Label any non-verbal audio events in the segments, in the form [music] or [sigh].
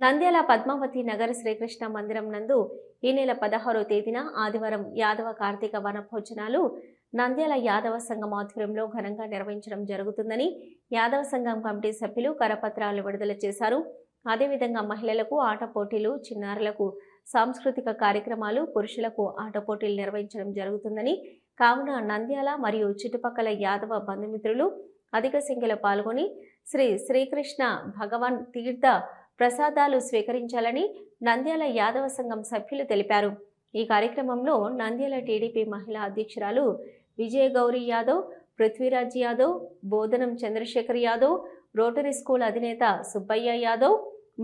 నంద్యాల పద్మావతి నగర శ్రీకృష్ణ మందిరం నందు ఈ నెల పదహారో తేదీన ఆదివారం యాదవ కార్తీక వనభోజనాలు నంద్యాల యాదవ సంఘం ఆధ్వర్యంలో ఘనంగా నిర్వహించడం జరుగుతుందని యాదవ సంఘం కమిటీ సభ్యులు కరపత్రాలు విడుదల చేశారు. అదేవిధంగా మహిళలకు ఆట పోటీలు చిన్నారులకు సాంస్కృతిక కార్యక్రమాలు పురుషులకు ఆట పోటీలు నిర్వహించడం జరుగుతుందని కావున నంద్యాల మరియు చుట్టుపక్కల యాదవ బంధుమిత్రులు అధిక సంఖ్యలో పాల్గొని శ్రీ శ్రీకృష్ణ భగవాన్ తీర్థ ప్రసాదాలు స్వీకరించాలని నంద్యాల యాదవ సంఘం సభ్యులు తెలిపారు. ఈ కార్యక్రమంలో నంద్యాల టీడీపీ మహిళా అధ్యక్షురాలు విజయ గౌరీ యాదవ్ పృథ్వీరాజ్ యాదవ్ బోధనం చంద్రశేఖర్ యాదవ్ రోటరీ స్కూల్ అధినేత సుబ్బయ్య యాదవ్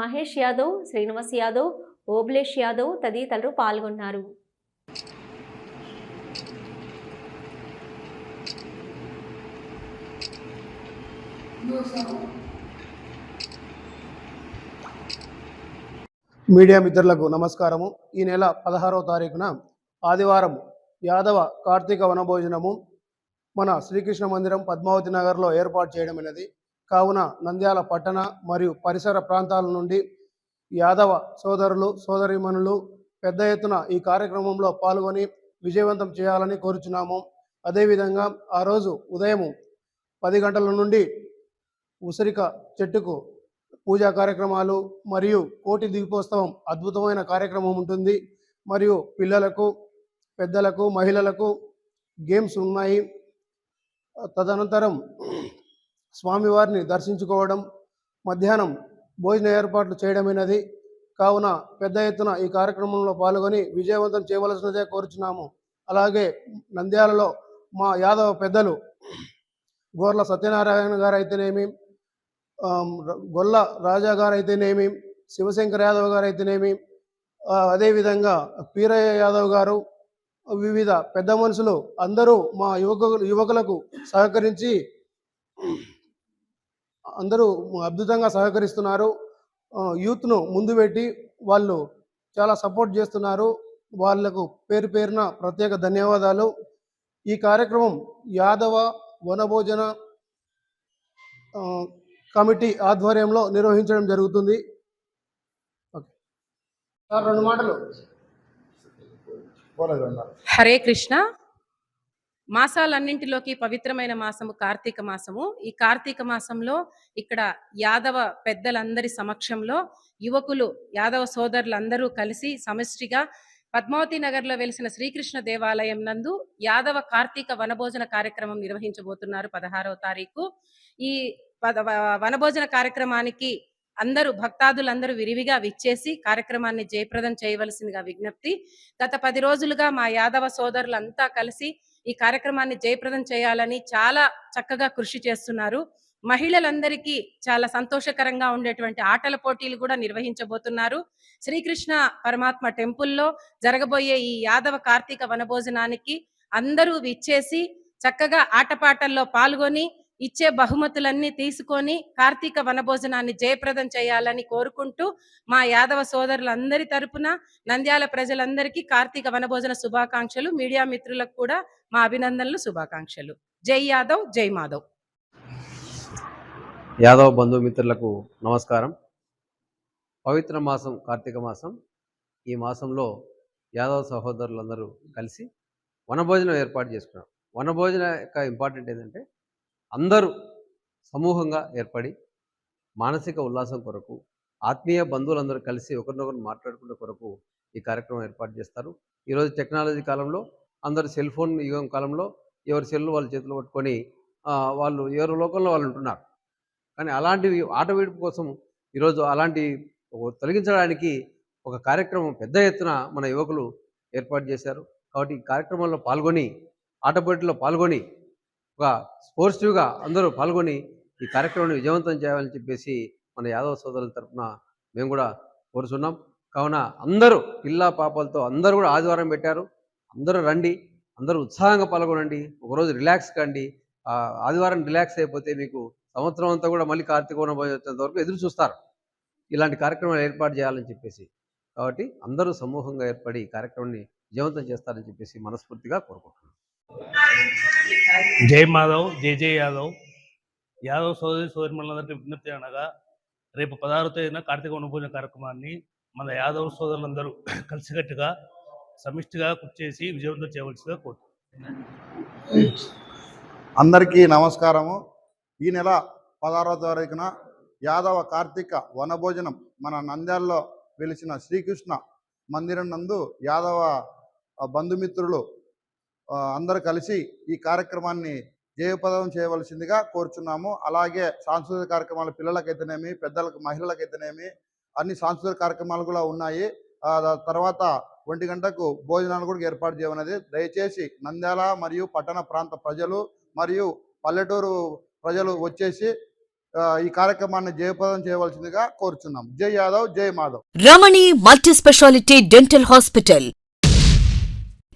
మహేష్ యాదవ్ శ్రీనివాస్ యాదవ్ ఓబ్లేష్ యాదవ్ తదితరులు పాల్గొన్నారు. మీడియా మిత్రులకు నమస్కారము. ఈ నెల పదహారవ తారీఖున ఆదివారం యాదవ కార్తీక వనభోజనము మన శ్రీకృష్ణ మందిరం పద్మావతి నగర్లో ఏర్పాటు చేయడమైనది కావున నంద్యాల పట్టణ మరియు పరిసర ప్రాంతాల నుండి యాదవ సోదరులు సోదరీమణులు పెద్ద ఎత్తున ఈ కార్యక్రమంలో పాల్గొని విజయవంతం చేయాలని కోరుచున్నాము. అదేవిధంగా ఆ రోజు ఉదయం పది గంటల నుండి ఉసిరిక చెట్టుకు పూజా కార్యక్రమాలు మరియు కోటి దీపోత్సవం అద్భుతమైన కార్యక్రమం ఉంటుంది. మరియు పిల్లలకు పెద్దలకు మహిళలకు గేమ్స్ ఉన్నాయి. తదనంతరం స్వామివారిని దర్శించుకోవడం మధ్యాహ్నం భోజన ఏర్పాట్లు చేయడమైనది. కావున పెద్ద ఎత్తున ఈ కార్యక్రమంలో పాల్గొని విజయవంతం చేయవలసినదే కోరుచున్నాము. అలాగే నంద్యాలలో మా యాదవ పెద్దలు గోర్ల సత్యనారాయణ గారు అయితేనేమి గొల్ల రాజా గారు అయితేనేమి శివశంకర్ యాదవ్ గారు అయితేనేమి అదేవిధంగా పీరయ్య యాదవ్ గారు వివిధ పెద్ద మనుషులు అందరూ మా యువకు యువకులకు సహకరించి అందరూ అద్భుతంగా సహకరిస్తున్నారు. యూత్ను ముందు పెట్టి వాళ్ళు చాలా సపోర్ట్ చేస్తున్నారు. వాళ్ళకు పేరు పేరున ప్రత్యేక ధన్యవాదాలు. ఈ కార్యక్రమం యాదవ వనభోజన కమిటీ ఆధ్వర్యంలో నిర్వహించడం జరుగుతుంది. రెండు మాటలు. హరే కృష్ణ. మాసాలన్నింటిలోకి పవిత్రమైన మాసము కార్తీక మాసము. ఈ కార్తీక మాసంలో ఇక్కడ యాదవ పెద్దలందరి సమక్షంలో యువకులు యాదవ సోదరులందరూ కలిసి సమష్టిగా పద్మావతి నగర్లో వెలిసిన శ్రీకృష్ణ దేవాలయం నందు యాదవ కార్తీక వనభోజన కార్యక్రమం నిర్వహించబోతున్నారు పదహారవ తారీఖు. ఈ వనభోజన కార్యక్రమానికి అందరూ భక్తాదులందరూ విరివిగా విచ్చేసి కార్యక్రమాన్ని జయప్రదం చేయవలసిందిగా విజ్ఞప్తి. గత పది రోజులుగా మా యాదవ సోదరులంతా కలిసి ఈ కార్యక్రమాన్ని జయప్రదం చేయాలని చాలా చక్కగా కృషి చేస్తున్నారు. మహిళలందరికీ చాలా సంతోషకరంగా ఉండేటువంటి ఆటల పోటీలు కూడా నిర్వహించబోతున్నారు. శ్రీకృష్ణ పరమాత్మ టెంపుల్లో జరగబోయే ఈ యాదవ కార్తీక వనభోజనానికి అందరూ విచ్చేసి చక్కగా ఆటపాటల్లో పాల్గొని ఇచ్చే బహుమతులన్నీ తీసుకొని కార్తీక వనభోజనాన్ని జయప్రదం చేయాలని కోరుకుంటూ మా యాదవ సోదరులందరి తరపున నంద్యాల ప్రజలందరికీ కార్తీక వనభోజన శుభాకాంక్షలు మీడియా మిత్రులకు కూడా మా అభినందనలు శుభాకాంక్షలు. జై యాదవ్ జై మాధవ్. యాదవ బంధుమిత్రులకు నమస్కారం. పవిత్ర మాసం కార్తీక మాసం. ఈ మాసంలో యాదవ సహోదరులందరూ కలిసి వనభోజనం ఏర్పాటు చేసుకున్నారు వనభోజన యొక్క ఇంపార్టెంట్ ఏంటంటే అందరూ సమూహంగా ఏర్పడి మానసిక ఉల్లాసం కొరకు ఆత్మీయ బంధువులందరూ కలిసి ఒకరినొకరు మాట్లాడుకునే కొరకు ఈ కార్యక్రమం ఏర్పాటు చేస్తారు. ఈరోజు టెక్నాలజీ కాలంలో అందరు సెల్ ఫోన్ యుగం కాలంలో ఎవరి సెల్ వాళ్ళ చేతిలో పట్టుకొని వాళ్ళు ఎవరి లోకంలో వాళ్ళు ఉంటున్నారు. కానీ అలాంటివి ఆట వేడుపు కోసం ఈరోజు అలాంటి తొలగించడానికి ఒక కార్యక్రమం పెద్ద ఎత్తున మన యువకులు ఏర్పాటు చేశారు. కాబట్టి ఈ కార్యక్రమంలో పాల్గొని ఆట పోటీలో పాల్గొని ఒక స్పోర్టివ్గా అందరూ పాల్గొని ఈ కార్యక్రమాన్ని విజయవంతం చేయాలని చెప్పేసి మన యాదవ సోదరుల తరఫున మేము కూడా కోరుచున్నాం. కావున అందరూ పిల్ల పాపలతో అందరూ కూడా ఆదివారం పెట్టారు. అందరూ రండి అందరూ ఉత్సాహంగా పాల్గొనండి. ఒకరోజు రిలాక్స్ కండి. ఆదివారం రిలాక్స్ అయిపోతే మీకు సంవత్సరం అంతా కూడా మళ్ళీ కార్తీక వచ్చేంత వరకు ఎదురు చూస్తారు. ఇలాంటి కార్యక్రమాలు ఏర్పాటు చేయాలని చెప్పేసి. కాబట్టి అందరూ సమూహంగా ఏర్పడి కార్యక్రమాన్ని విజయవంతం చేస్తారని చెప్పేసి మనస్ఫూర్తిగా కోరుకుంటున్నాను జై మాధవ్ జై జై యాదవ్. యాదవ్ సోదరి సోదరిమణులందరికీ విజ్ఞప్తి అనగా రేపు పదహారు తేదీన కార్తీక వనభోజన కార్యక్రమాన్ని మన యాదవ్ సోదరులందరూ [clears throat] కలిసికట్టుగా సమిష్టిగా చేసి విజయవంతం చేయవలసిందిగా కోరు అందరికీ నమస్కారము. ఈ నెల పదహారవ తారీఖున యాదవ కార్తీక వనభోజనం మన నంద్యాలలో వెలిసిన శ్రీకృష్ణ మందిరం నందు యాదవ బంధుమిత్రులు అందరూ కలిసి ఈ కార్యక్రమాన్ని జయప్రదం చేయవలసిందిగా కోరుచున్నాము. అలాగే సాంస్కృతిక కార్యక్రమాలు పిల్లలకైతేనేమి పెద్దలకు మహిళలకైతేనేమి అన్ని సాంస్కృతిక కార్యక్రమాలు కూడా ఉన్నాయి. తర్వాత ఒంటి గంటకు భోజనాలు కూడా ఏర్పాటు చేయమన్నది. దయచేసి నంద్యాల మరియు పట్టణ ప్రాంత ప్రజలు మరియు పల్లెటూరు ప్రజలు వచ్చేసి ఈ కార్యక్రమాన్ని జయప్రదం చేయవలసిందిగా కోరుచున్నాం జై యాదవ్ జై Madhav. Ramani multi specialty dental hospital.